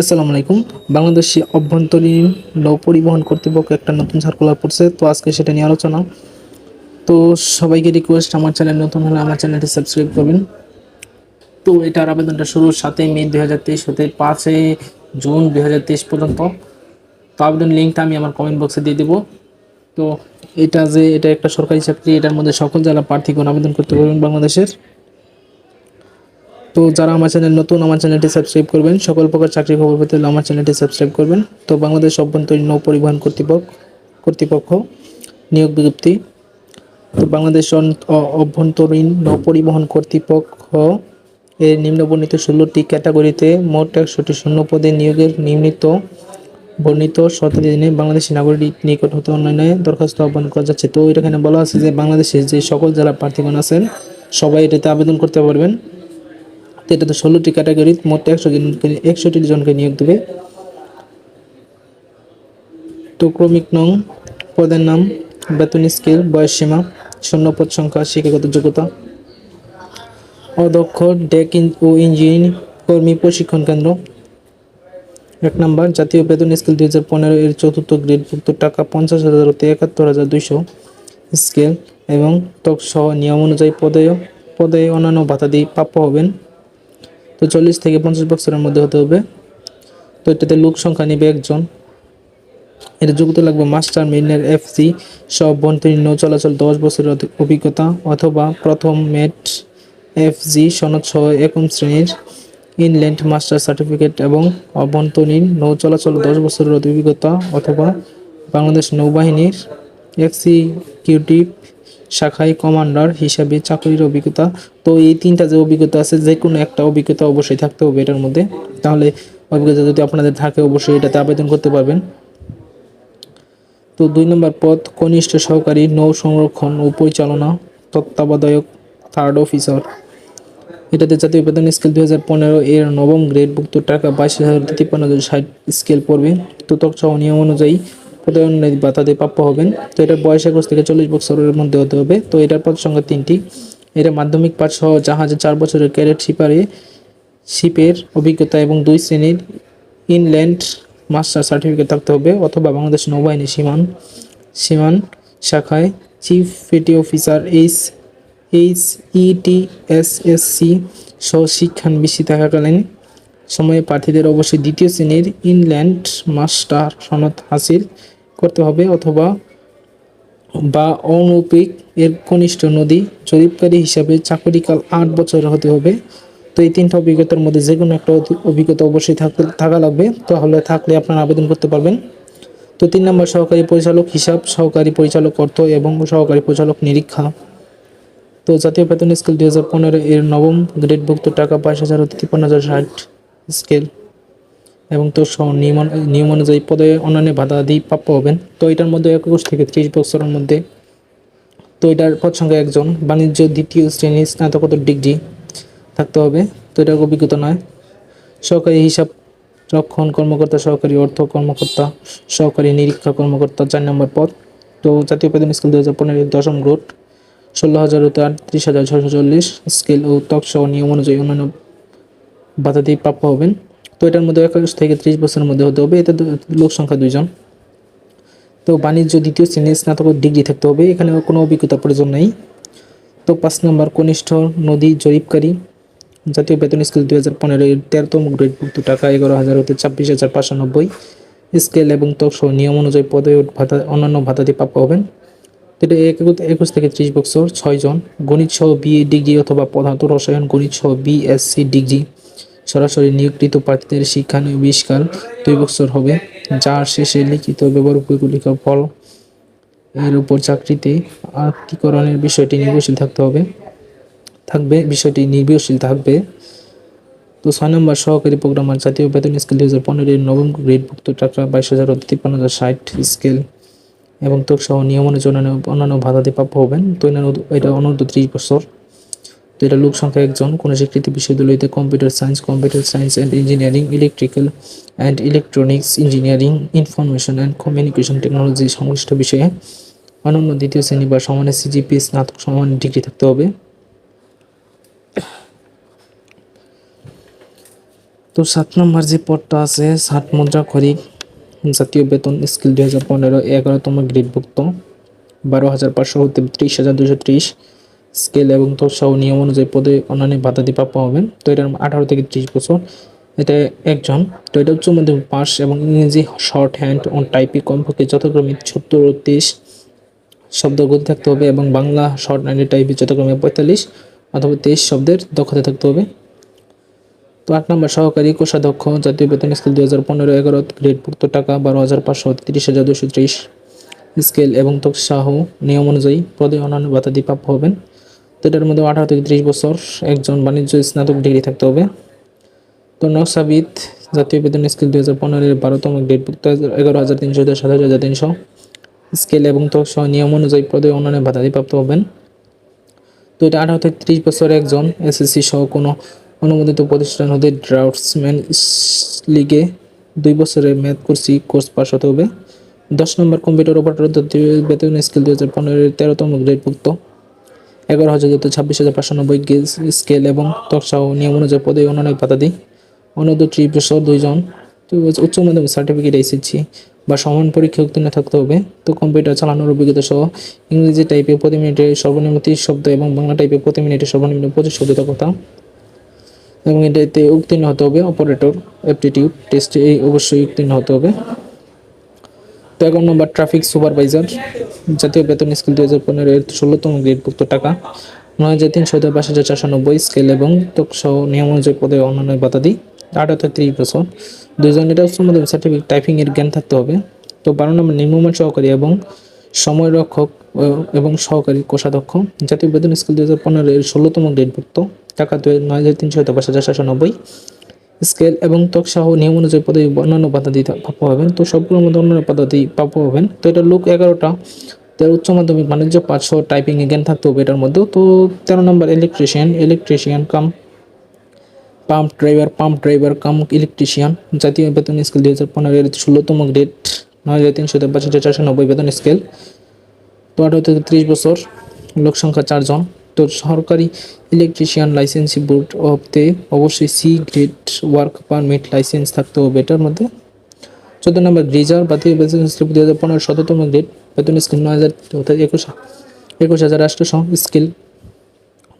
আসসালামু আলাইকুম। বাংলাদেশি অভ্যন্তরীণ নৌ পরিবহন কর্তৃপক্ষ একটা নতুন সার্কুলার পড়ছে, তো আজকে সেটা নিয়ে আলোচনা। তো সবাইকে রিকোয়েস্ট আমার চ্যানেল নতুন হলে আমার চ্যানেলটি সাবস্ক্রাইব করবেন। তো এটার আবেদনটা শুরু সাতই মে দুই হাজার তেইশ হতে পাঁচই জুন দুই হাজার তেইশ পর্যন্ত। তো আবেদন লিঙ্কটা আমি আমার কমেন্ট বক্সে দিয়ে দেবো। তো এটা যে, এটা একটা সরকারি চাকরি, এটার মধ্যে সকল জেলা প্রার্থীগণ আবেদন করতে পারবেন বাংলাদেশের। তো যারা আমার চ্যানেল নতুন, আমার চ্যানেলটি সাবস্ক্রাইব করবেন। সকল প্রকার চাকরি খবর পেতে আমার চ্যানেলটি সাবস্ক্রাইব করবেন। তো বাংলাদেশ অভ্যন্তরীণ নৌ পরিবহন কর্তৃপক্ষ কর্তৃপক্ষ নিয়োগ বিজ্ঞপ্তি। তো বাংলাদেশ অভ্যন্তরীণ নৌ পরিবহন কর্তৃপক্ষ এর নিম্নবর্ণিত ষোলোটি ক্যাটাগরিতে মোট একশোটি শূন্য পদে নিয়োগের নির্মিত বর্ণিত শর্তাদি দিনে বাংলাদেশি নাগরিক নিকট হতে অনলাইনে দরখাস্ত আহ্বান করা যাচ্ছে। তো এখানে বলা আছে যে বাংলাদেশের যে সকল জেলা প্রার্থীগণ আছেন, সবাই এটাতে আবেদন করতে পারবেন। তো এটাতে ষোলোটি ক্যাটাগরি মোট একশো জনকে একশোটি জনকে নিয়োগ দেবে। তো ক্রমিক নং, পদের নাম, বেতন স্কেল বয়স সীমা শূন্যপদ সংখ্যা, শিক্ষাগত যোগ্যতা। অদক্ষ ডেক ও ইঞ্জিন কর্মী প্রশিক্ষণ কেন্দ্র। এক নম্বর, জাতীয় বেতন স্কেল দুই হাজার পনেরো এর চতুর্থ গ্রেডভুক্ত টাকা পঞ্চাশ হাজার হতে একাত্তর হাজার দুইশো স্কেল এবং তক সহ নিয়ম অনুযায়ী পদে পদে অন্যান্য ভাতা দিয়ে প্রাপ্য হবেন। তো চল্লিশ থেকে পঞ্চাশ বছরের মধ্যে হতে হবে। তো এটাতে লোক সংখ্যা নেবে একজন। এটা যোগ্যতা লাগবে মাস্টার মিনের এফসি, সব অভ্যন্তরীণ নৌ চলাচল দশ বছরের অভিজ্ঞতা অথবা প্রথম মেট এফজি সনদ সহ একম শ্রেণির ইনল্যান্ড মাস্টার সার্টিফিকেট এবং অভ্যন্তরীণ নৌ চলাচল দশ বছরের অভিজ্ঞতা অথবা বাংলাদেশ নৌবাহিনীর এক্সিকিউটিভ শাখায় কমান্ডার হিসাবে চাকরির অভিজ্ঞতা। তো এই তিনটা যে অভিজ্ঞতা আছে যে কোনো একটা অভিজ্ঞতা অবশ্যই থাকতে হবে এটার মধ্যে। তাহলে অভিজ্ঞতা যদি আপনাদের থাকে, অবশ্যই এটাতে আবেদন করতে পারবেন। তো দুই নম্বর পদ, কনিষ্ঠ সহকারী নৌ সংরক্ষণ ও পরিচালনা তত্ত্বাবধায়ক থার্ড অফিসার এটাতে জাতীয় বেতন স্কেল দুই হাজার পনেরো এর নবম গ্রেডভুক্ত টাকা বাইশ হাজার তিপ্পান্ন হাজার ষাট স্কেল পড়বে। তো তৎসহ নিয়ম অনুযায়ী প্রাপ্য হবেন। তো এটা বয়স একুশ থেকে চল্লিশ বছরের মধ্যে হতে হবে। তো এটার পদ সংখ্যা তিনটি। এটা মাধ্যমিক পাঠ সহ জাহাজে চার বছরের ক্যারেট শিপারে শিপের অভিজ্ঞতা এবং দুই শ্রেণির ইনল্যান্ড মাস্টার সার্টিফিকেট থাকতে হবে অথবা বাংলাদেশ নৌবাহিনী সীমান সীমান শাখায় chief petty officer H H ET S S C সহ শিক্ষান শিক্ষানবিশি থাকাকালীন সময়ে প্রার্থীদের অবশ্যই দ্বিতীয় শ্রেণির ইনল্যান্ড মাস্টার সনদ হাসিল। করতে হবে অথবা বা অনৌপিক এর কনিষ্ঠ নদী জরিপকারী হিসাবে চাকরিকাল আট বছর হতে হবে। তো এই তিনটা অভিজ্ঞতার মধ্যে যে কোনো একটা অভিজ্ঞতা অবশ্যই থাকা লাগবে। তাহলে থাকলে আপনারা আবেদন করতে পারবেন। তো তিন নম্বর সহকারী পরিচালক হিসাব, সহকারী পরিচালক অর্থ এবং সহকারী পরিচালক নিরীক্ষা। তো জাতীয় বেতন স্কেল দুই হাজার পনেরো এর নবম গ্রেডভুক্ত টাকা বাইশ হাজার তিপ্পান্ন হাজার ষাট স্কেল। এবং তো সহ নিয়ম নিয়ম অনুযায়ী পদে অন্যান্য বাধা দিয়ে প্রাপ্য হবেন। তো এটার মধ্যে একুশ থেকে ত্রিশ বছরের মধ্যে তো এটার পদ সংখ্যা একজন। বাণিজ্য দ্বিতীয় শ্রেণির স্নাতকোত্তর ডিগ্রি থাকতে হবে। তো এটার অভিজ্ঞতা নয়। সহকারী হিসাব রক্ষণ কর্মকর্তা, সহকারী অর্থ কর্মকর্তা, সহকারী নিরীক্ষা কর্মকর্তা, চার নম্বর পদ। তো জাতীয় বেতন স্কেল দু হাজার পনেরো দশম গ্রোড ষোলো হাজার হতে আটত্রিশ হাজার ছশো চল্লিশ স্কেল ও ত্বক সহ নিয়ম অনুযায়ী অন্যান্য বাধা দিয়ে প্রাপ্য হবেন। তো এটার মধ্যে একুশ থেকে ত্রিশ বছরের মধ্যে হতে হবে। এতে লোক সংখ্যা দুইজন। তো বাণিজ্য দ্বিতীয় শ্রেণির স্নাতক ডিগ্রি থাকতে হবে। এখানে কোনো অভিজ্ঞতা প্রয়োজন নেই। তো পাঁচ নম্বর, কনিষ্ঠ নদী জরিপকারী। জাতীয় বেতন স্কেল দুই হাজার পনেরো তেরোতম গ্রেডভুক্ত টাকা এগারো হাজার হতে ছাব্বিশ হাজার পাঁচশো নব্বই। স্কেল এবং তক সহ নিয়ম অনুযায়ী পদে ভাতা, অন্যান্য ভাতা দিয়ে প্রাপ্য হবেন। এটা একুশ- থেকে ত্রিশ বছর, ছয়জন। গণিত সহ বিএ ডিগ্রি অথবা পদার্থ রসায়ন, গণিত সহ বিএসসি ডিগ্রি। সরাসরি নিয়োগকৃত প্রার্থীদের শিক্ষা শিক্ষানবিষ্কার দুই বছর হবে, যার শেষে লিখিত ব্যবহার উপযোগী ফল এর উপর চাকরিতে আত্মীকরণের বিষয়টি নির্ভরশীল থাকতে হবে। থাকবে, বিষয়টি নির্ভরশীল থাকবে। তো ছয় নম্বর, সহকারী প্রোগ্রামার, জাতীয় বেতন স্কেল দুই হাজার পনেরো এর নবম গ্রেডভুক্ত টাকা বাইশ হাজার তিপ্পান্ন হাজার ষাট স্কেল এবং তোর সহ নিয়ম অনুযায়ী অন্যান্য ভাতাতে প্রাপ্য হবেন। তো এটা অনূর্ধ্ব ত্রিশ বছর। তো এটা লোক সংখ্যা একজন। কোনো স্বীকৃতি বিশ্ববিদ্যালয়তে computer science computer science and engineering electrical and electronics engineering information and communication technology সংশ্লিষ্ট বিষয়ে অনন্য দ্বিতীয় শ্রেণি বা সমানে সিজিপি স্নাতক সমান ডিগ্রি থাকতে হবে। তো সাত নম্বর যে পদটা আছে, সাত মুদ্রা খরিক জাতীয় বেতন স্কেল দুই হাজার পনেরো এগারোতম গ্রেডভুক্ত, বারো হাজার পাঁচশো হতে ত্রিশ হাজার দুশো ত্রিশ। স্কেল এবং সহ নিয়ম অনুযায়ী পদে অন্যান্য দিয়ে প্রাপ্য হবেন। তো এটার আঠারো থেকে ত্রিশ বছর। এটা একজন। তো এটা উচ্চ মাধ্যমিক পাস এবং ইংরেজি শর্ট হ্যান্ড ও টাইপে কমপক্ষে যথাক্রমে সত্তর ও তেইশ শব্দ গতি থাকতে হবে এবং বাংলা শর্ট হ্যান্ড টাইপে যথাক্রমে পঁয়তাল্লিশ অথবা তেইশ শব্দের দক্ষতা থাকতে হবে। তো আট নম্বর, সহকারী কোষাধ্যক্ষ, জাতীয় বেতন স্কেল দুই হাজার পনেরো, এগারো গ্রেডভুক্ত টাকা, বারো হাজার পাঁচশো তিরিশ হাজার দুশো ত্রিশ। স্কেল এবং তৎসাহ নিয়ম অনুযায়ী পদে অন্যান্য ভাতা দিয়ে প্রাপ্য হবেন। তো এটার মধ্যে আঠারো থেকে ত্রিশ বছর একজন বাণিজ্য স্নাতক ডিগ্রি থাকতে হবে। তো নকশাবিদ জাতীয় বেতন স্কেল দুই হাজার পনেরোর বারোতম গ্রেডভুক্ত এগারো হাজার তিনশো সাতাশ হাজার তিনশো। স্কেল এবং তৎসহ নিয়ম অনুযায়ী পদে অন্যান্য ভাতা প্রাপ্ত হবেন। তো এটা আঠারো থেকে ত্রিশ বছর একজন এসএসসি সহ কোনো অনুমোদিত প্রতিষ্ঠান হতে ড্রাফটসম্যান লিগে দুই বছরের ম্যাথ কোর্সি কোর্স পাস হতে হবে। দশ নম্বর কম্পিউটার অপারেটর বেতন স্কেল দুই হাজার পনেরোর তেরোতম গ্রেডভুক্ত এগারো হাজার যত ছাব্বিশ হাজার পাঁচশো নব্বই গেজ স্কেল এবং তৎসহ নিয়ম অনুযায়ী পদে অন্যান্য পাতা দিই ত্রিশ বছর দুইজন উচ্চ মাধ্যমিক সার্টিফিকেট এসেছি বা সমান পরীক্ষা উত্তীর্ণ থাকতে হবে। তো কম্পিউটার চালানোর অভিজ্ঞতা সহ ইংরেজি টাইপে প্রতি মিনিটে সর্বনিম্ন তিরিশ শব্দ এবং বাংলা টাইপে প্রতি মিনিটে সর্বনিম্ন পঁচিশ শব্দ কথা এবং এটাতে উত্তীর্ণ হতে হবে অপারেটর অ্যাপটিটিউড টেস্টে এই অবশ্যই উত্তীর্ণ হতে হবে। তো এগারো নম্বর ট্রাফিক সুপারভাইজার জাতীয় বেতন স্কেল দুই হাজার পনেরো এর ষোলোতম গ্রেডভুক্ত টাকা, নয় হাজার তিনশো পাঁচ হাজার চারশো নব্বই স্কেল এবং সহ নিয়ম অনুযায়ী পদে অন্যান্য দিই আঠারো থেকে ত্রিশ বছর। দুজন এটা উচ্চ মাধ্যমিক সার্টিফিকেট টাইপিংয়ের জ্ঞান থাকতে হবে। তো বারো নম্বর, নিম্নমান সহকারী এবং সময় রক্ষক এবং সহকারী কোষাধ্যক্ষ, জাতীয় বেতন স্কেল দুই হাজার পনেরো এর ষোলোতম গ্রেডভুক্ত, টাকা দুই, নয় হাজার তিনশো পাঁচ হাজার চারশো নব্বই। স্কেল এবং ত্বক তৎসহ নিয়ম অনুযায়ী পদে অন্যান্য দিতে প্রাপ্য হবেন। তো সবগুলোর মধ্যে অন্যান্য পদ্ধতি প্রাপ্য হবেন। তো এটা লোক এগারোটা। তো এর উচ্চ মাধ্যমিক বাণিজ্য পাঁচশো টাইপিং জ্ঞান থাকতে হবে এটার মধ্যেও তো তেরো নম্বর electrician electrician cum pump driver pump driver cum electrician জাতীয় বেতন স্কেল দুই হাজার পনেরো এর ষোলোতম গ্রেড নয় হাজার তিনশো হাজার চারশো নব্বই বেতন স্কেল তো আঠারো থেকে ত্রিশ বছর, লোক সংখ্যা চারজন। তো সরকারি ইলেকট্রিশিয়ান লাইসেন্সি বোর্ড অফতে অবশ্যই C grade work permit license থাকতে হবে এটার মধ্যে। চোদ্দ নম্বর গ্রিজার জাতীয় বেতন স্লিপ দুই হাজার পনেরো শততম গ্রেড বেতন স্কেল নয় হাজার একুশ একুশ হাজার আটশোশো স্কেল।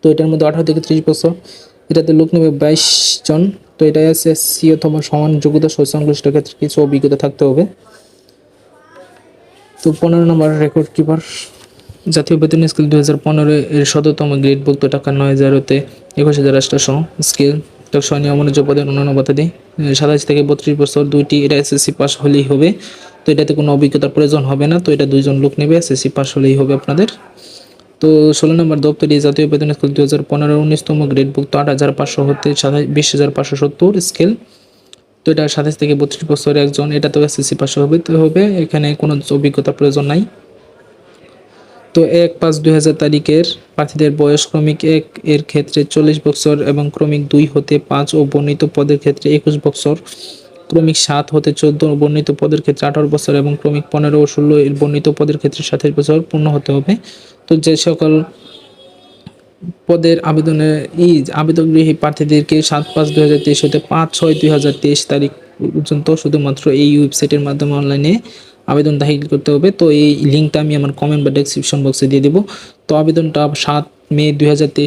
তো এটার মধ্যে আঠারো থেকে ত্রিশ বছর, এটাতে লোক নেবে বাইশ জন, তো এটা এস এস সি অথবা সমান যোগ্যতা সংশ্লিষ্ট ক্ষেত্রে কিছু অভিজ্ঞতা থাকতে হবে। তো পনেরো নম্বর রেকর্ড কিপার জাতীয় বেতন স্কেল দুই হাজার পনেরো এর শততম গ্রেডভুক্ত টাকা নয় হাজারতে একুশ হাজার আটশোশো স্কেল। তো নিয়ম অনুযায়ী পদের অন্যান্য বাতাদি সাতাশ থেকে বত্রিশ বছর দুইটি, এটা এসএসসি পাস হলেই হবে। তো এটাতে কোনো অভিজ্ঞতার প্রয়োজন হবে না। তো এটা দুইজন লোক নেবে, এসএসসি পাস হলেই হবে আপনাদের। তো ষোলো নম্বর দপ্তরি জাতীয় বেতন স্কেল দুই হাজার পনেরো উনিশতম গ্রেড গ্রেডভুক্ত আট হাজার পাঁচশো হতে সাতাশ, বিশ হাজার পাঁচশো সত্তর স্কেল। তো এটা সাতাশ থেকে বত্রিশ বছর একজন এটা তো এসএসসি পাশে হবে, তো হবে। এখানে কোনো অভিজ্ঞতার প্রয়োজন নাই। তো এক পাঁচ দুই তারিখের প্রার্থীদের বয়স ক্রমিক এক এর ক্ষেত্রে চল্লিশ বছর এবং ক্রমিক দুই হতে পাঁচ ও বর্ণিত পদের ক্ষেত্রে একুশ বছর, ক্রমিক সাত হতে চোদ্দ বর্ণিত পদের ক্ষেত্রে আঠারো বছর এবং ক্রমিক পনেরো ও ষোলো এর বর্ণিত পদের ক্ষেত্রে সাতাশ বছর পূর্ণ হতে হবে। তো যে সকল পদের আবেদনে এই আবেদনগ্রহী প্রার্থীদেরকে সাত পাঁচ দুই হাজার তেইশ হতে পাঁচ ছয় দুই হাজার তেইশ তারিখ পর্যন্ত শুধুমাত্র এই ওয়েবসাইটের মাধ্যমে অনলাইনে আবেদন দাখিল করতে হবে। তো এই লিঙ্কটা আমি আমার কমেন্ট বা ডেসক্রিপশন বক্সে দিয়ে দেবো। তো আবেদনটা সাত মে দুই হাজার তেইশ